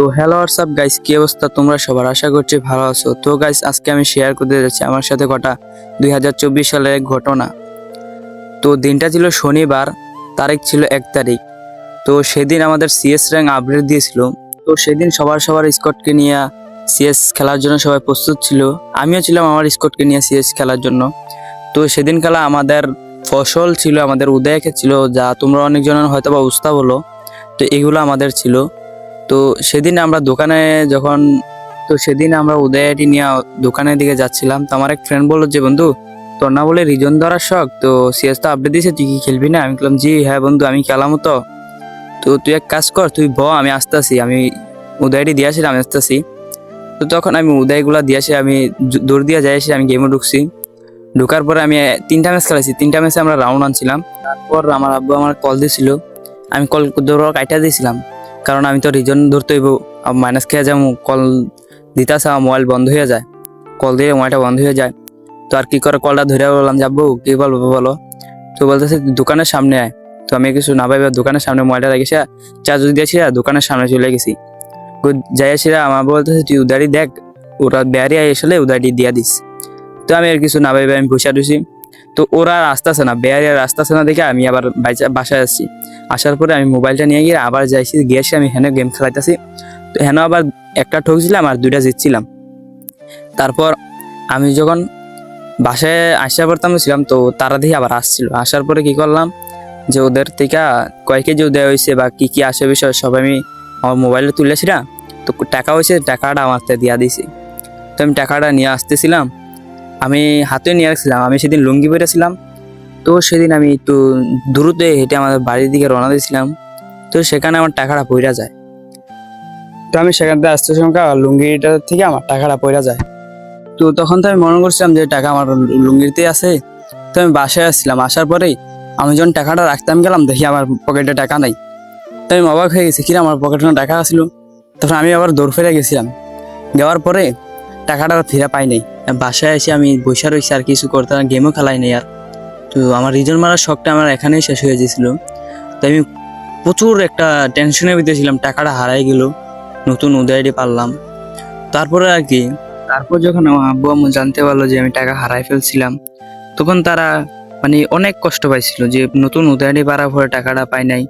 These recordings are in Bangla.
তো হ্যালো হোয়াটসঅ্যাপ গাইস কি অবস্থা তোমরা সবার? আশা করছি ভালো আছো। তো গাইস আজকে আমি শেয়ার করতে যাচ্ছি আমার সাথে ঘটা দুই হাজার চব্বিশ সালের এক ঘটনা। তো দিনটা ছিল শনিবার, তারিখ ছিল এক তারিখ। তো সেদিন আমাদের সিএস র্যাঙ্ক আপডেট দিয়েছিল। তো সেদিন সবার সবার স্কটকে নিয়ে সিএস খেলার জন্য সবাই প্রস্তুত ছিল। আমিও ছিলাম আমার স্কটকে নিয়ে সিএস খেলার জন্য। তো সেদিন খেলা আমাদের ফসল ছিল, আমাদের উদয়কে ছিল, যা তোমরা অনেকজনের হয়তো বা উস্তা বলো তো এগুলো আমাদের ছিল। তো সেদিন আমরা দোকানে যখন, তো সেদিন আমরা উদয়টি নিয়ে দোকানের দিকে যাচ্ছিলাম। তো আমার এক ফ্রেন্ড বলল যে, বন্ধু, তোর না বলে রিজন ধরার শখ? তো সিএস তো আপডেট দিয়েছে, তুই কি খেলবি না? আমি বললাম, জি হ্যাঁ বন্ধু, আমি খেলাম তো। তো তুই এক কাজ কর, তুই ভ, আমি আসতেছি। আমি উদয়টি দিয়ে আসি, আমি আসতেছি। তো তখন আমি উদয়গুলা দিয়ে আসি, আমি দৌড় দিয়ে যাই আসি, আমি গেমে ঢুকছি। ঢুকার পরে আমি তিনটা ম্যাচ খেলাইছি। তিনটা ম্যাচে আমরা রাউন্ড আনছিলাম। তারপর আমার আব্বু আমার কল দিয়েছিল আমি কল দৌড় কাইটা দিয়েছিলাম কারণ আমি তো রিজন ধরতে হইব। মাইনাস খেয়ে যাব কল দিতাছে আমার মোবাইল বন্ধ হয়ে যায়। কল দিয়ে মোবাইলটা বন্ধ হয়ে যায়। তো আর কি করে কলটা ধরে বললাম, যাব, কি বলব বলো? তো বলতেছে, দোকানের সামনে আয়। তো আমি কিছু না পাইবা দোকানের সামনে মোবাইলটা রেখেছি চার্জ দিয়েছি দোকানের সামনে চলে গেছি। যাই আসি আমার বলতেছে, তুই উদারি দেখ। ওরা বেয়ারি আসলে উদারি দিয়া দিস। তো আমি আর কিছু না পাইবা আমি বসে রয়েছি তো ওরা আর আসতেছে না বেয়ারি আর আসতেছে না দেখে আমি আবার বাসায় আসছি। আসার পরে আমি মোবাইলটা নিয়ে গিয়ে আবার যাইছি, গিয়েছি আমি হেনে গেম খেলাইতেছি। তো হেন আবার একটা ঠকছিলাম আর দুইটা জিতছিলাম। তারপর আমি যখন বাসায় আসা পড়তাম ছিলাম, তো তারা দিয়ে আবার আসছিল। আসার পরে কি করলাম যে ওদের থেকে কয় কেজি দেওয়া হয়েছে বা কি কি আসে বিষয় সব আমি আমার মোবাইলে তুলেছি না তো টাকা হয়েছে টাকাটা আমার দিয়া দিয়েছি তো আমি টাকাটা নিয়ে আসতেছিলাম। আমি হাতে নিয়ে রাখছিলাম আমি সেদিন লুঙ্গি পরেছিলাম তো সেদিন আমি একটু দ্রুত হেঁটে আমাদের বাড়ির দিকে রওনা দিয়েছিলাম। তো সেখানে আমার টাকাটা পইরা যায়। তো আমি সেখান থেকে আসতে সংখ্যা লুঙ্গিটা থেকে আমার টাকাটা পইরা যায়। তো তখন তো আমি মনে করছিলাম যে টাকা আমার লুঙ্গিতে আছে। তো আমি বাসায় আসছিলাম, আসার পরেই আমি যখন টাকাটা রাখতাম গেলাম, দেখি আমার পকেটে টাকা নাই। তো আমি অবাক হয়ে গেছি কিনা আমার পকেটে টাকা আসলো তখন আমি আবার দৌড় ফিরে গেছিলাম। দেওয়ার পরে টাকাটা ফিরে পাই নাই। বাসায় এসে আমি বসে রয়েছি আর কিছু করতে গেমও খেলাই নাই আর। তো আমার রিজন মারার শখটা আমার এখানেই শেষ হয়ে গেছিল। তো আমি প্রচুর একটা টেনশনের ভিতরে ছিলাম, টাকাটা হারাই গেল, নতুন উদয়টি পারলাম। তারপরে আর কি, তারপর যখন আমার আব্বু আম্মু জানতে পারল যে আমি টাকা হারাই ফেলছিলাম, তখন তারা মানে অনেক কষ্ট পাইছিল যে নতুন উদয়টি পারার পরে টাকাটা পাই নাই।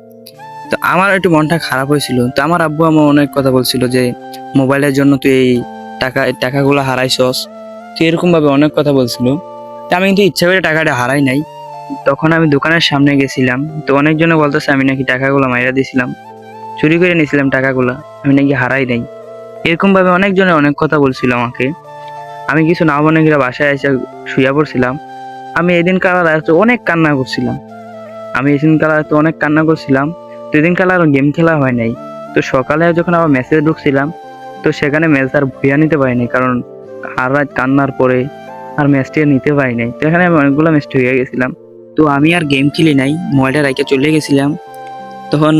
তো আমার একটু মনটা খারাপ হয়েছিল। তো আমার আব্বু আম্মু অনেক কথা বলছিল যে, মোবাইলের জন্য তুই এই টাকা টাকাগুলো হারাইছস তো এরকম ভাবে অনেক কথা বলছিল। তো আমি কিন্তু ইচ্ছা করে টাকাটা হারাই নাই। তখন আমি দোকানের সামনে গেছিলাম। তো অনেকজনে বলতেছে, আমি নাকি টাকাগুলো মাইরা দিয়েছিলাম চুরি করে নিয়েছিলাম টাকাগুলো। আমি নাকি হারাই নাই। এরকম ভাবে অনেকজনে অনেক কথা বলছিল আমাকে। আমি কিছু না মনে করে বাসায় এসে শুয়ে পড়ছিলাম। আমি এদিন কালার অনেক কান্না করছিলাম। আমি এদিন কালার অনেক কান্না করছিলাম। তো এদিন কালার গেম খেলা হয় নাই। তো সকালে যখন আবার মেসেজ ঢুকছিলাম তো সেখানে ম্যাচ আর ভুয়া নিতে পারিনি, কারণ হার রাত কান্নার পরে আর ম্যাচটি নিতে পারি নাই তো এখানে আমি অনেকগুলো ম্যাচ হয়ে গেছিলাম। তো আমি আর গেম খেলি নাই মোবাইলটা রাইকে চলে গেছিলাম। তখন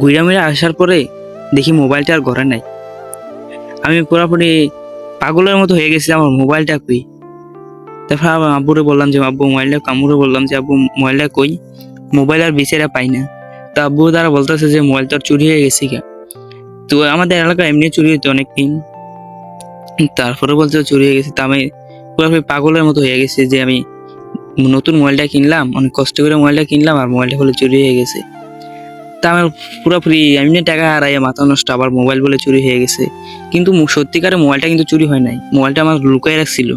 ঘুরা মুড়ে আসার পরে দেখি মোবাইলটা আর ঘরে নাই। আমি পুরোপুরি পাগলের মতো হয়ে গেছিলাম, আমার মোবাইলটা কই? তারপর আমার আব্বুরে বললাম যে, আব্বু মোবাইলটা কামুরে বললাম যে, আব্বু মোবাইলটা কই? মোবাইল আর বিচারা পাই না। তো আব্বু তারা বলতেছে যে মোবাইল তো আর চুরি হয়ে গেছে গা তো আমাদের এলাকায় এমনি চুরি হইতো অনেক দিন তারপরে বলতে চুরি হয়ে গেছে। তা আমি পুরোপুরি পাগলের মতো হয়ে গেছে যে আমি নতুন মোবাইলটা কিনলাম, অনেক কষ্ট করে মোবাইলটা কিনলাম আর মোবাইলটা বলে চুরি হয়ে গেছে। তা আমার পুরোপুরি এমনি টাকা হারাই মাথা নষ্ট আবার মোবাইল বলে চুরি হয়ে গেছে। কিন্তু সত্যিকারে মোবাইলটা কিন্তু চুরি হয় নাই। মোবাইলটা আমার লুকাই রাখছিল।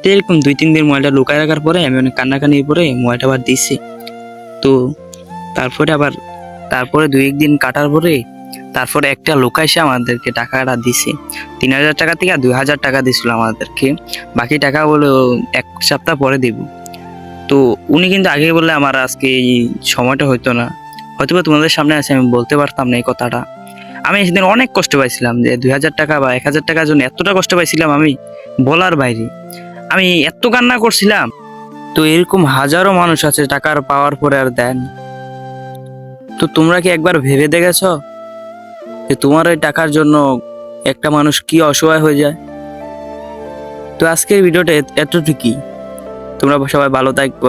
তো এরকম দুই তিন দিন মোবাইলটা লুকাই রাখার পরে আমি অনেক কান্নাকানি পরে মোবাইলটা আবার দিছি তো তারপরে আবার তারপরে দুই একদিন কাটার পরে তারপরে একটা লোক এসে আমাদেরকে টাকাটা দিছে। তিন হাজার টাকা থেকে দুই হাজার টাকা দিছিল আমাদেরকে। বাকি টাকা বলে এক সপ্তাহ পরে দিব। তো উনি কিন্তু আগে বললে আমার আজকে এই সময়টা হইতো না। হয়তো তোমাদের সামনে আছে, আমি বলতে পারতাম না এই কথাটা। আমি সেদিন অনেক কষ্ট পাইছিলাম যে দুই হাজার টাকা বা এক হাজার টাকার জন্য এতটা কষ্ট পাইছিলাম আমি বলার বাইরে। আমি এত কান্না করছিলাম। তো এরকম হাজারো মানুষ আছে, টাকার পাওয়ার পরে আর দেন তো তোমরা কি একবার ভেবে দেখেছ? যে তোমার এই টাকার জন্য একটা মানুষ কি অসহায় হয়ে যায়? তো আজকের ভিডিওটা এত- এতটুকুই। তোমরা সবাই ভালো থাকব।